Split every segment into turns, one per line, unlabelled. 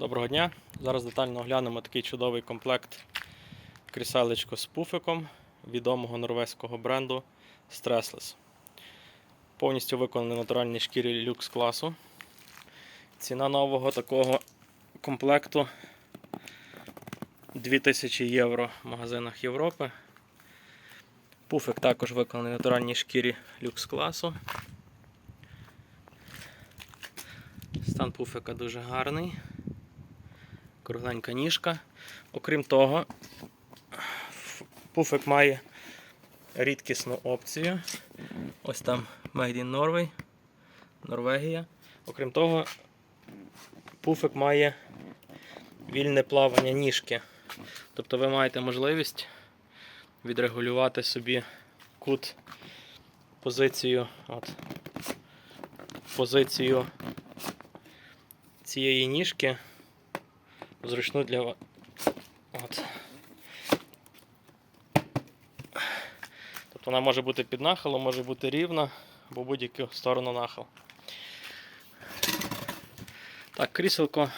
Доброго дня! Зараз детально оглянемо такий чудовий комплект кріселечко з пуфиком відомого норвезького бренду Stressless. Повністю виконаний на натуральній шкірі люкс класу. Ціна нового такого комплекту 2000 євро в магазинах Європи. Пуфик також виконаний на натуральній шкірі люкс класу. Стан пуфика дуже гарний. Кругленька ніжка. Окрім того, пуфик має рідкісну опцію. Ось там Made in Norway, Норвегія. Окрім того, пуфик має вільне плавання ніжки. Тобто ви маєте можливість відрегулювати собі кут, позицію, от, позицію цієї ніжки зручну для вас. От. Тобто вона може бути під нахилом, може бути рівна, або будь-яку сторону нахил. Так, кріселко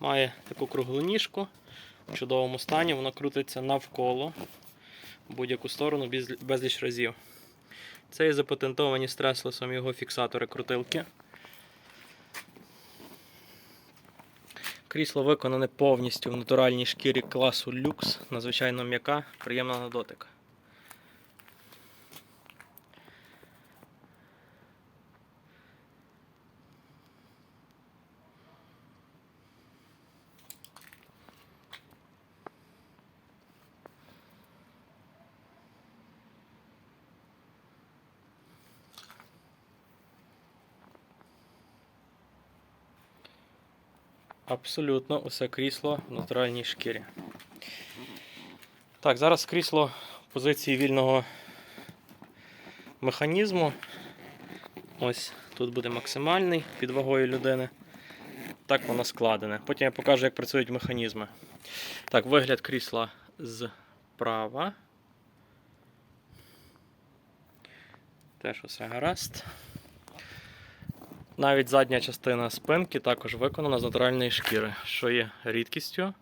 має таку круглу ніжку в чудовому стані, воно крутиться навколо в будь-яку сторону безліч разів. Це є запатентовані стреслесом його фіксатори крутилки. Крісло виконане повністю в натуральній шкірі класу люкс, надзвичайно м'яка, приємна на дотик. Абсолютно усе крісло в натуральній шкірі. Так, зараз крісло в позиції вільного механізму. Ось тут буде максимальний під вагою людини. Так воно складене. Потім я покажу, як працюють механізми. Так, вигляд крісла зправа. Теж усе гаразд. Навіть задня частина спинки також виконана з натуральної шкіри, що є рідкістю.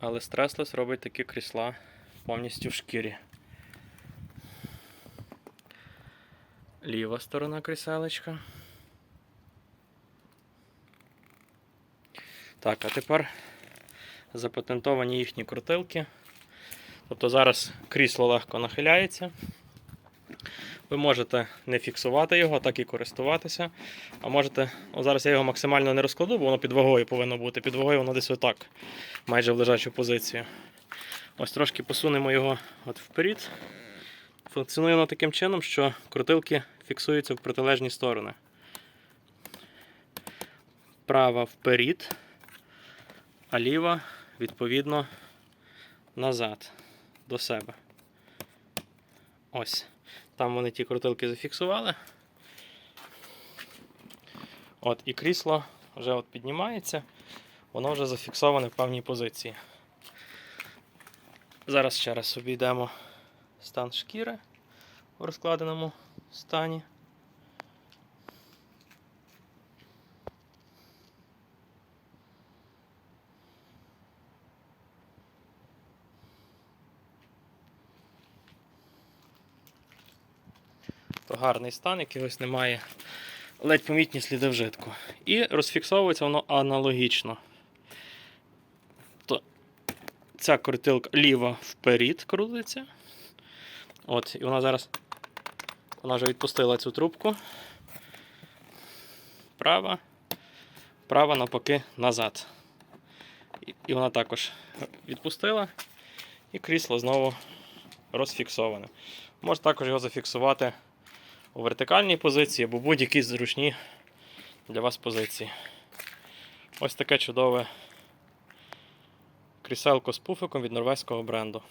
Але стреслес робить такі крісла повністю в шкірі. Ліва сторона кріселечка. Так, а тепер запатентовані їхні крутилки. Тобто зараз крісло легко нахиляється. Ви можете не фіксувати його, так і користуватися. А можете, о, зараз я його максимально не розкладу, бо воно під вагою повинно бути. Під вагою воно десь отак, майже в лежачу позицію. Ось трошки посунемо його от вперед. Функціонує воно таким чином, що крутилки фіксуються в протилежні сторони. Права вперед, а ліва, відповідно, назад до себе. Ось. Там вони ті крутилки зафіксували. От, і крісло вже от піднімається, воно вже зафіксоване в певній позиції. Зараз ще раз обійдемо стан шкіри в розкладеному стані. Гарний стан, якогось немає ледь помітні сліди вжитку. І розфіксовується воно аналогічно. То ця крутилка ліва вперед крутиться. От, і вона зараз вона вже відпустила цю трубку. Права, права навпаки назад. І вона також відпустила, і крісло знову розфіксоване. Можна також його зафіксувати у вертикальній позиції або будь-які зручні для вас позиції. Ось таке чудове кріселко з пуфиком від норвезького бренду.